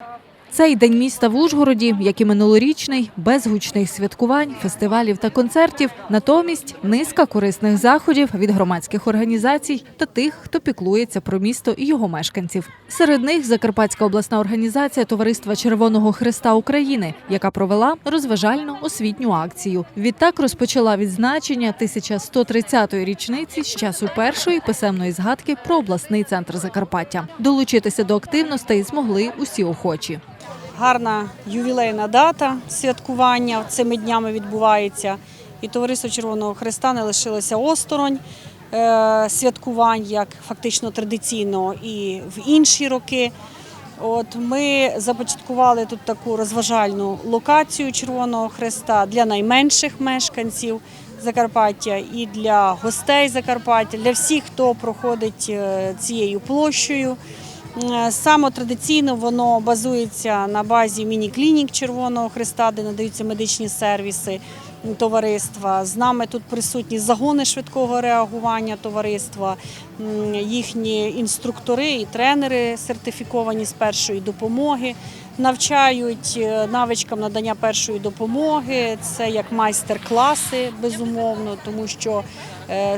Uh, Цей день міста в Ужгороді, як і минулорічний, без гучних святкувань, фестивалів та концертів, натомість низка корисних заходів від громадських організацій та тих, хто піклується про місто і його мешканців. Серед них Закарпатська обласна організація Товариства Червоного Христа України, яка провела розважальну освітню акцію. Відтак розпочала відзначення 1130-ї річниці з часу першої писемної згадки про обласний центр Закарпаття. Долучитися до активностей змогли усі охочі. Гарна ювілейна дата святкування цими днями відбувається. І Товариство Червоного Христа не лишилося осторонь е, святкувань, як фактично традиційно, і в інші роки. От ми започаткували тут таку розважальну локацію Червоного Христа для найменших мешканців Закарпаття і для гостей Закарпаття, для всіх, хто проходить е, цією площею. Е, Саме традиційно воно базується на базі міні-клінік Червоного Христа, де надаються медичні сервіси товариства. З нами тут присутні загони швидкого реагування товариства, їхні інструктори і тренери сертифіковані з першої допомоги. Навчають е, навичкам надання першої допомоги. Це як майстер-класи, безумовно, тому що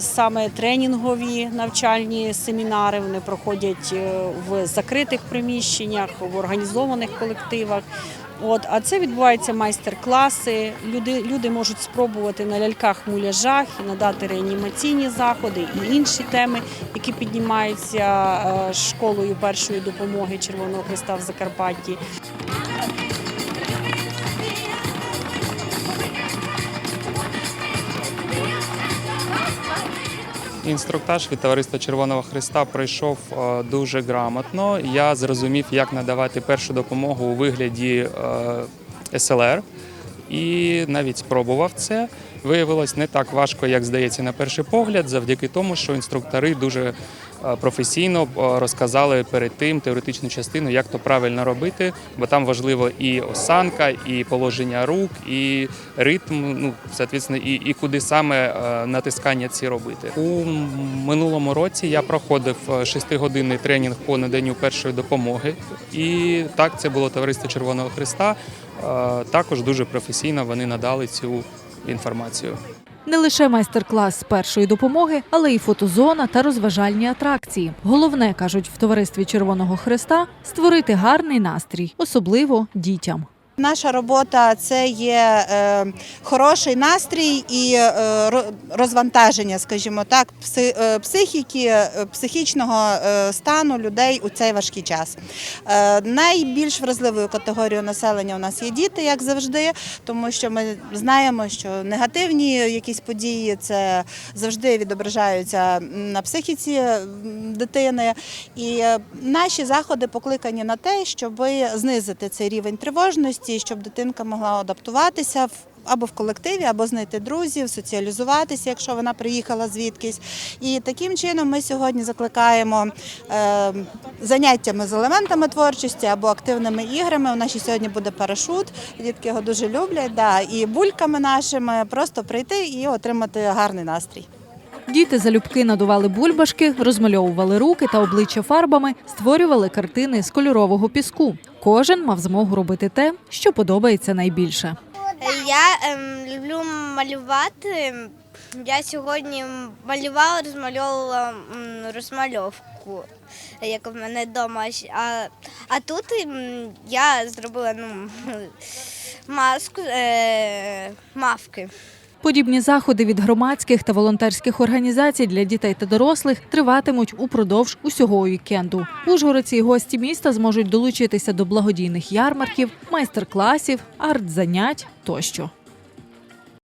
саме тренінгові навчальні семінари вони проходять е, в закритих приміщеннях, в організованих колективах. От, а це відбуваються майстер-класи. Люди, люди можуть спробувати на ляльках-муляжах і надати реанімаційні заходи і інші теми, які піднімаються е, школою першої допомоги Червоного Христа в Закарпатті. Інструктаж від товариства Червоного Христа пройшов е, дуже грамотно. Я зрозумів, як надавати першу допомогу у вигляді е, СЛР і навіть спробував це. Виявилось не так важко, як здається на перший погляд, завдяки тому, що інструктори дуже е, професійно е, розказали перед тим теоретичну частину, як то правильно робити, бо там важливо і осанка, і положення рук, і ритм, ну соответственно, і, і куди саме е, натискання ці робити. У минулому році я проходив шестигодинний тренінг по наданню першої допомоги, і так це було товариство Червоного Христа. Е, Також дуже професійно вони надали цю інформацію. Не лише майстер-клас з першої допомоги, але й фотозона та розважальні атракції. Головне кажуть в товаристві Червоного Хреста створити гарний настрій, особливо дітям. Наша робота це є е, хороший настрій і е, розвантаження, скажімо так, е, психіки, психічного стану людей у цей важкий час. Найбільш вразливою категорією населення у нас є діти, як завжди, тому що ми знаємо, що негативні якісь події це завжди відображаються на психіці дитини. І наші заходи покликані на те, щоб знизити цей рівень тривожності, щоб дитинка могла адаптуватися. Або в колективі, або знайти друзів, соціалізуватися, якщо вона приїхала звідкись. І таким чином ми сьогодні закликаємо е, заняттями з елементами творчості або активними іграми. У нас сьогодні буде парашут. Дітки його дуже люблять. Да, і бульками нашими просто прийти і отримати гарний настрій. Діти залюбки надували бульбашки, розмальовували руки та обличчя фарбами, створювали картини з кольорового піску. Кожен мав змогу робити те, що подобається найбільше. Я ем, люблю малювати. Я сьогодні малювала, розмальовувала розмальовку, як в мене вдома. А, а тут я зробила ну, маску е, мавки. Подібні заходи від громадських та волонтерських організацій для дітей та дорослих триватимуть упродовж усього вікенду. Ужгородці і гості міста зможуть долучитися до благодійних ярмарків, майстер-класів, арт-занять тощо.